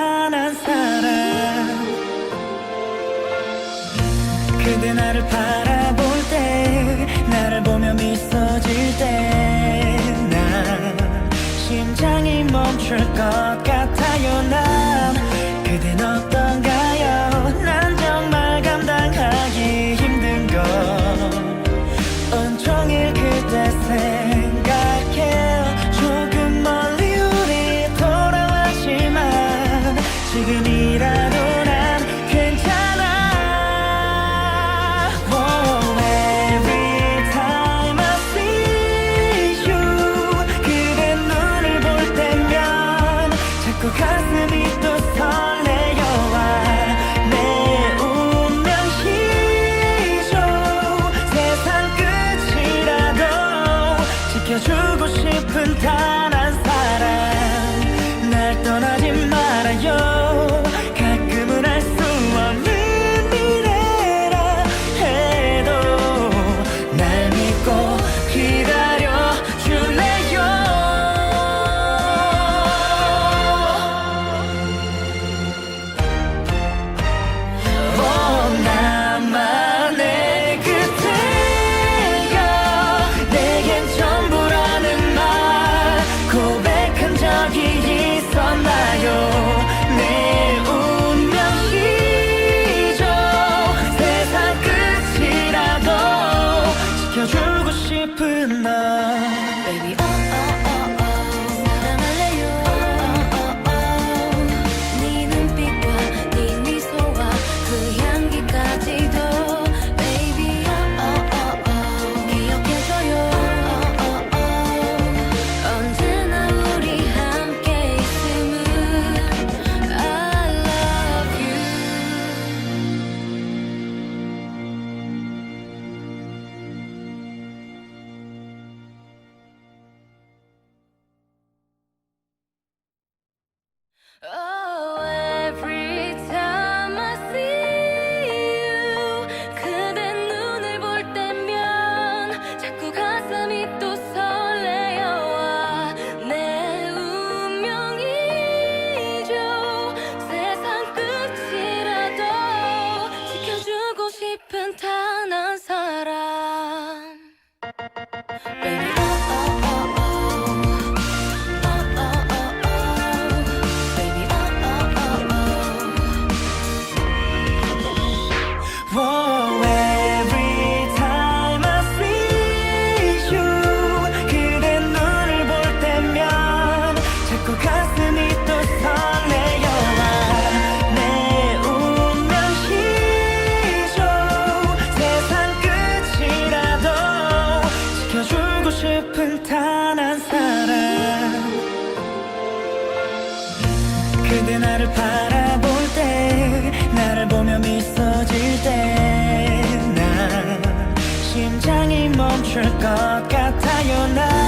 만한 사람. 그대 나를 바라볼 때 나를 보며 미소질 때나 심장이 멈출 것 같아요 나. 무릎을 탄한 사람. 그대 나를 바라볼 때 나를 보며 미소질 때난 심장이 멈출 것 같아요 나.